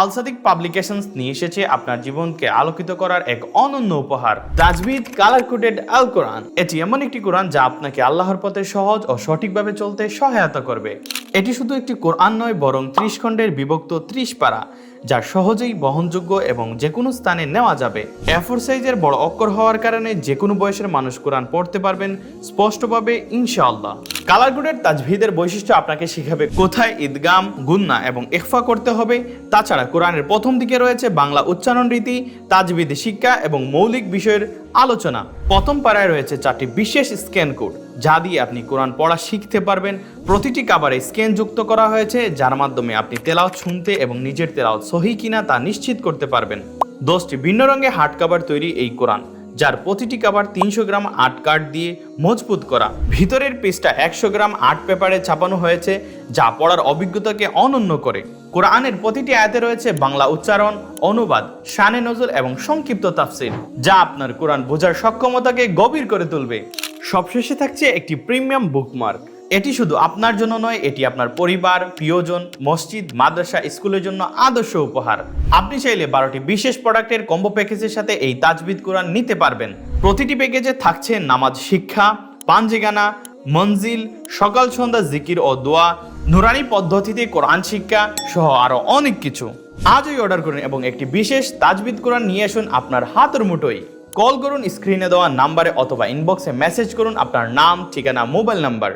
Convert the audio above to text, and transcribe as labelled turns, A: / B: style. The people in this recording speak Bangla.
A: আলসাদিক পাবলিকেশনস নিয়ে এসেছে আপনার জীবনকে আলোকিত করার এক অনন্য উপহার। তাজবিদ কালার কোডেড আল কোরআন। এটি এমন একটি কোরআন যা আপনাকে আল্লাহর পথে সহজ ও সঠিকভাবে চলতে সহায়তা করবে। এটি শুধু একটি কোরআন নয়, বরং ত্রিশ খণ্ডের বিভক্ত ত্রিশ পারা। যা সহজেই বহনযোগ্য এবং যে কোনো স্থানে নেওয়া যাবে। এফোর সাইজের বড় অক্ষর হওয়ার কারণে যে কোনো বয়সের মানুষ কোরআন পড়তে পারবেন স্পষ্টভাবে, ইনশাআল্লাহ। কালার কোডের তাজভিদের বৈশিষ্ট্য আপনাকে শিখাবে কোথায় ঈদগাম, গুন্না এবং একফা করতে হবে। তাছাড়া কোরআনের প্রথম দিকে রয়েছে বাংলা উচ্চারণ রীতি, তাজবিদ শিক্ষা এবং মৌলিক বিষয়ের আলোচনা। প্রথম পাড়ায় রয়েছে চারটি বিশেষ স্ক্যান কোড, যা দিয়ে আপনি কোরআন পড়া শিখতে পারবেন। প্রতিটি কাবারে স্ক্যান যুক্ত করা হয়েছে, যার মাধ্যমে আপনি তেলাও শুনতে এবং নিজের তেলাও সহি কিনা তা নিশ্চিত করতে পারবেন। দশটি ভিন্ন রঙে হার্ড কাভার তৈরি এই কোরআন। যার প্রতিটি কাভার তিনশো গ্রাম আর্ট কার্ড দিয়ে মজবুত করা। ভিতরের পেজটা একশো গ্রাম আর্ট পেপারে ছাপানো হয়েছে, যা পড়ার অভিজ্ঞতাকে অনন্য করে। কোরআনের প্রতিটি আয়াতে রয়েছে বাংলা উচ্চারণ, অনুবাদ, শানে নজর এবং সংক্ষিপ্ত তাফসির, যা আপনার কোরআন বোঝার সক্ষমতাকে গভীর করে তুলবে। সবশেষে থাকছে একটি প্রিমিয়াম বুকমার্ক। এটি শুধু আপনার জন্য নয়, এটি আপনার পরিবার, প্রিয়জন, মসজিদ, মাদ্রাসা, স্কুলের জন্য আদর্শ উপহার। আপনি চাইলে বারোটি বিশেষ প্রোডাক্টের কম্বো প্যাকেজের সাথে এই তাজবিদ কোরআন নিতে পারবেন। প্রতিটি প্যাকেজে থাকছে নামাজ শিক্ষা পাঞ্জেগানা মঞ্জিল, সকাল সন্ধ্যা জিকির ও দোয়া, নুরানি পদ্ধতিতে কোরআন শিক্ষা সহ আরও অনেক কিছু। আজই অর্ডার করুন এবং একটি বিশেষ তাজবিদ কোরআন নিয়ে আসুন আপনার হাতের মুঠোয়। কল করুন স্ক্রিনে দেওয়া নাম্বারে অথবা ইনবক্সে মেসেজ করুন আপনার নাম, ঠিকানা মোবাইল নাম্বার